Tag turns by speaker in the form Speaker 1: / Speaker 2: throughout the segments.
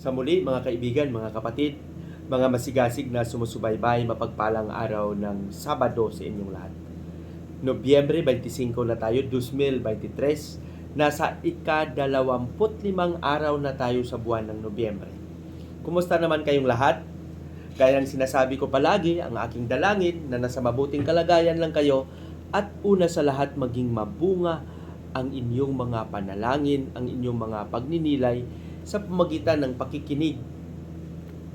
Speaker 1: Sa muli, mga kaibigan, mga kapatid, mga masigasig na sumusubaybay, mapagpalang araw ng Sabado sa inyong lahat. Nobyembre 25 na tayo, 2023. Nasa ika-25 araw na tayo sa buwan ng Nobyembre. Kumusta naman kayong lahat? Gaya ng sinasabi ko palagi, ang aking dalangin na nasa mabuting kalagayan lang kayo at una sa lahat maging mabunga ang inyong mga panalangin, ang inyong mga pagninilay sa pamagitan ng pakikinig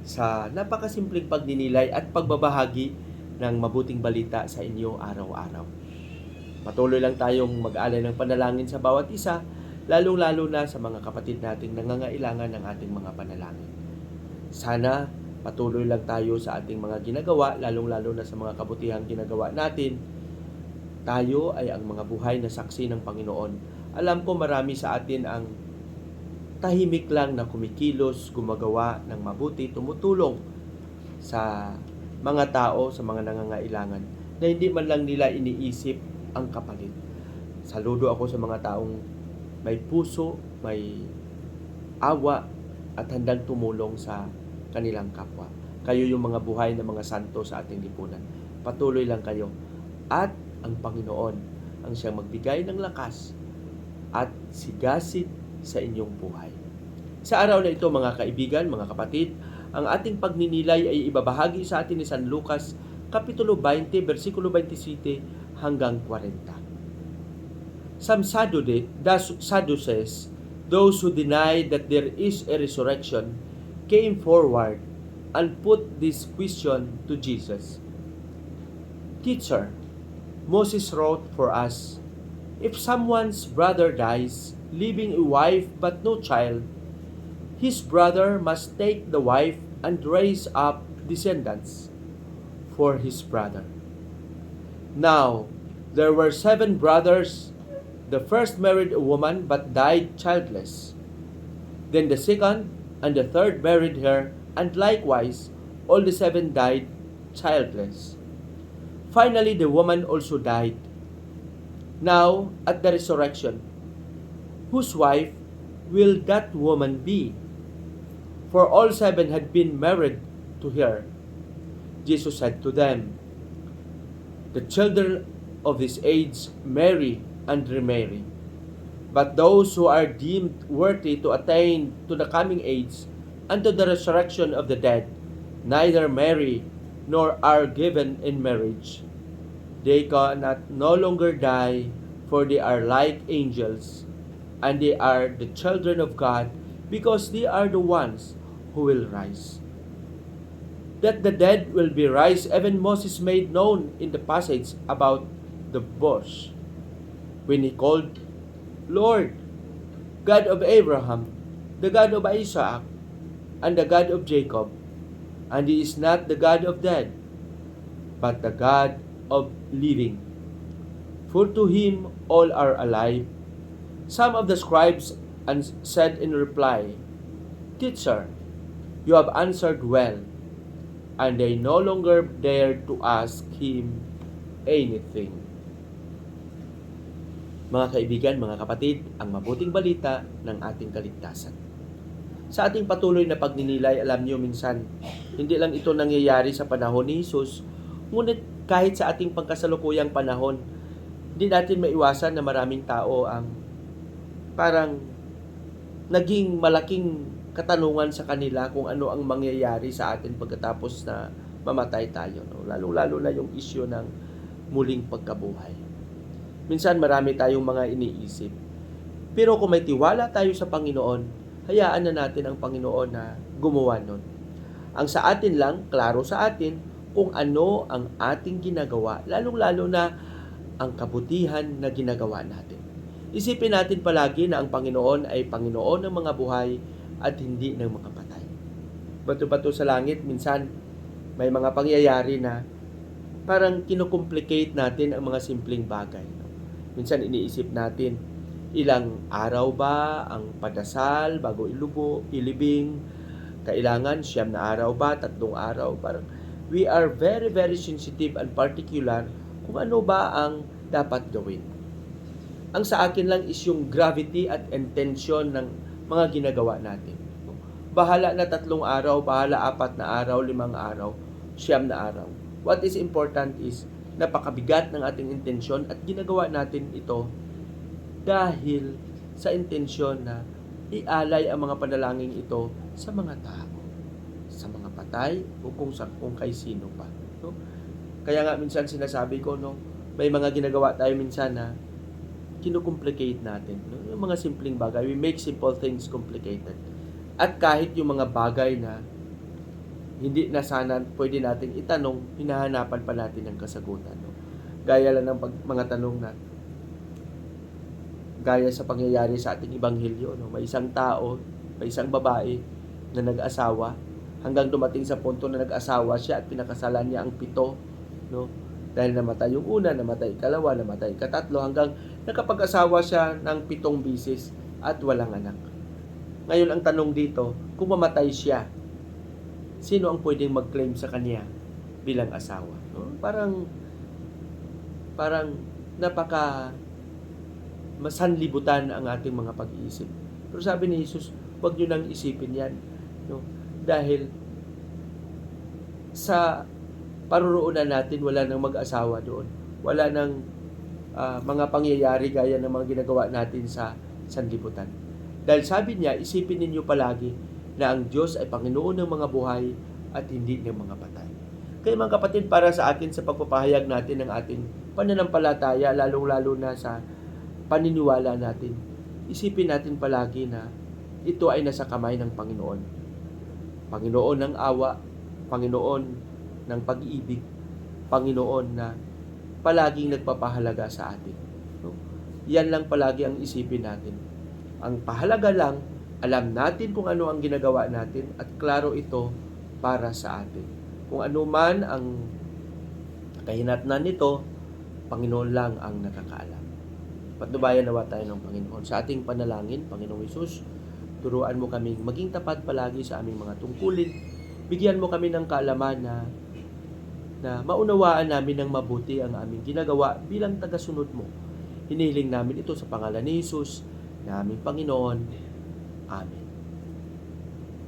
Speaker 1: sa napakasimpleng pagninilay at pagbabahagi ng mabuting balita sa inyo araw-araw. Patuloy lang tayong mag-alay ng panalangin sa bawat isa, lalong-lalo na sa mga kapatid nating nangangailangan ng ating mga panalangin. Sana patuloy lang tayo sa ating mga ginagawa, lalong-lalo na sa mga kabutihang ginagawa natin. Tayo ay ang mga buhay na saksi ng Panginoon. Alam ko marami sa atin ang tahimik lang na kumikilos, gumagawa ng mabuti, tumutulong sa mga tao, sa mga nangangailangan na hindi man lang nila iniisip ang kapalit. Saludo ako sa mga taong may puso, may awa at handang tumulong sa kanilang kapwa. Kayo yung mga buhay na mga santo sa ating lipunan. Patuloy lang kayo. At ang Panginoon ang siyang magbigay ng lakas at sigasid sa inyong buhay. Sa araw na ito mga kaibigan, mga kapatid, ang ating pagninilay ay ibabahagi sa atin ni San Lucas Kapitulo 20, versikulo 27 hanggang 40. Some Sadducees, those who deny that there is a resurrection, came forward and put this question to Jesus. Teacher, Moses wrote for us, If someone's brother dies, leaving a wife but no child, his brother must take the wife and raise up descendants for his brother. Now, there were seven brothers. The first married a woman but died childless. Then the second and the third married her, and likewise all the seven died childless. Finally, the woman also died. Now, at the resurrection, whose wife will that woman be? For all seven had been married to her. Jesus said to them, The children of this age marry and remarry. But those who are deemed worthy to attain to the coming age and to the resurrection of the dead neither marry nor are given in marriage. They cannot no longer die, for they are like angels, and they are the children of God, because they are the ones who will rise. That the dead will be raised, even Moses made known in the passage about the bush, when he called, Lord, God of Abraham, the God of Isaac, and the God of Jacob, and he is not the God of dead, but the God of living. For to him all are alive. Some of the scribes and said in reply, Teacher, you have answered well. And they no longer dared to ask him anything. Mga kaibigan, mga kapatid, ang mabuting balita ng ating kaligtasan. Sa ating patuloy na pagninilay, alam niyo minsan, hindi lang ito nangyayari sa panahon ni Jesus, ngunit kahit sa ating pagkasalukuyang panahon, hindi natin maiwasan na maraming tao ang parang naging malaking katanungan sa kanila kung ano ang mangyayari sa atin pagkatapos na mamatay tayo. No? Lalo-lalo na yung isyo ng muling pagkabuhay. Minsan marami tayong mga iniisip. Pero kung may tiwala tayo sa Panginoon, hayaan na natin ang Panginoon na gumawa nun. Ang sa atin lang, klaro sa atin, kung ano ang ating ginagawa, lalong-lalo na ang kabutihan na ginagawa natin. Isipin natin palagi na ang Panginoon ay Panginoon ng mga buhay at hindi ng mga patay. Bato-bato sa langit, minsan may mga pangyayari na parang kinukomplicate natin ang mga simpleng bagay. Minsan iniisip natin, ilang araw ba ang padasal bago ilubo, ilibing, kailangan siyam na araw ba, tatlong araw, parang we are very very sensitive and particular kung ano ba ang dapat gawin. Ang sa akin lang is yung gravity at intention ng mga ginagawa natin. Bahala na tatlong araw, bahala apat na araw, limang araw, siyam na araw. What is important is napakabigat ng ating intensyon at ginagawa natin ito dahil sa intensyon na ialay ang mga panalangin ito sa mga tao, sa mga patay o kung, sa, kung kay sino pa. No? Kaya nga minsan sinasabi ko, no, may mga ginagawa tayo minsan na kinukomplicate natin. No? Yung mga simpleng bagay, we make simple things complicated. At kahit yung mga bagay na hindi na sana pwede nating itanong, hinahanapan pa natin ng kasagutan. No? Gaya lang ng pag, mga tanong na gaya sa pangyayari sa ating ibanghilyo. No? May isang tao, may isang babae na nag-asawa hanggang dumating sa punto na nag-asawa siya at pinakasalan niya ang pito. No? Dahil namatay yung una, namatay ikalawa, namatay ikatatlo, hanggang nakapag-asawa siya ng pitong bisis at walang anak. Ngayon ang tanong dito, kung mamatay siya, sino ang pwedeng mag-claim sa kanya bilang asawa? No? Parang parang napaka masanlibutan ang ating mga pag-iisip. Pero sabi ni Jesus, huwag nyo nang isipin yan. No? Dahil sa paruroonan natin, wala nang mag-asawa doon. Wala nang ah, mga pangyayari gaya ng mga ginagawa natin sa sanlibutan. Dahil sabi niya, isipin ninyo palagi na ang Diyos ay Panginoon ng mga buhay at hindi ng mga patay. Kaya mga kapatid, para sa atin sa pagpapahayag natin ng ating pananampalataya, lalong-lalo na sa paniniwala natin, isipin natin palagi na ito ay nasa kamay ng Panginoon. Panginoon ng awa, Panginoon ng pag-ibig, Panginoon na palaging nagpapahalaga sa atin. No? Yan lang palagi ang isipin natin. Ang pahalaga lang, alam natin kung ano ang ginagawa natin at klaro ito para sa atin. Kung ano man ang kahinatnan nito, Panginoon lang ang nakakaalam. Patnubayan nawa tayo ng Panginoon. Sa ating panalangin, Panginoong Isus, turuan mo kaming maging tapat palagi sa aming mga tungkulin. Bigyan mo kami ng kaalaman na na maunawaan namin ng mabuti ang aming ginagawa bilang tagasunod mo. Hinihiling namin ito sa pangalan ni Jesus, na aming Panginoon. Amen.